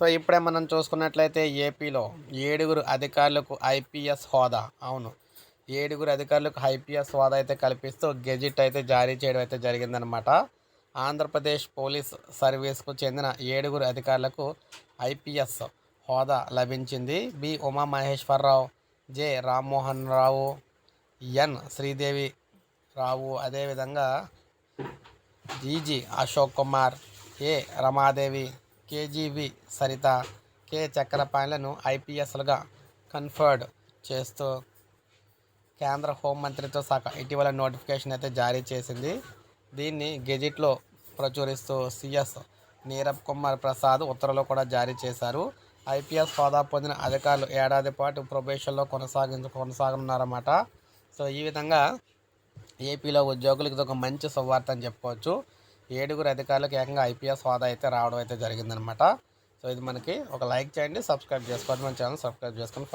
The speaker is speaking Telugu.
సో ఇప్పుడే మనం చూసుకున్నట్లయితే ఏపీలో ఏడుగురు అధికారులకు ఐపీఎస్ హోదా. అవును. ఏడుగురు అధికారులకు ఐపీఎస్ హోదా అయితే కల్పిస్తూ గెజిట్ అయితే జారీ చేయడం అయితే జరిగిందనమాట ఆంధ్రప్రదేశ్ పోలీస్ సర్వీస్కు చెందిన ఏడుగురు అధికారులకు ఐపీఎస్ హోదా లభించింది. B. Uma Maheswararao J. Rammohan Rao N. Sridevi Rao. అదేవిధంగా GG Ashok Kumar A. Ramadevi KGV Saritha K చక్రపాణిలను ఐపీఎస్లుగా కన్ఫర్డ్ చేస్తూ కేంద్ర హోంమంత్రితో శాఖ ఇటీవల నోటిఫికేషన్ అయితే జారీ చేసింది. దీన్ని గెజిట్లో ప్రచురిస్తూ సిఎస్ నీరబ్ కుమార్ ప్రసాద్ ఉత్తర్వులు కూడా జారీ చేశారు. ఐపీఎస్ హోదా పొందిన అధికారులు ఏడాది పాటు ప్రొబేషన్లో కొనసాగించ కొనసాగనున్నారన్నమాట. సో ఈ విధంగా ఏపీలో ఉద్యోగులకు ఇది ఒక మంచి సువార్త అని చెప్పుకోవచ్చు. ఏడుగురు అధికారులకు ఏకంగా ఐపీఎస్ హోదా అయితే రావడం అయితే జరిగిందనమాట. సో ఇది మనకి ఒక లైక్ చేయండి సబ్స్క్రైబ్ చేసుకోండి మన ఛానల్ సబ్స్క్రైబ్ చేసుకొని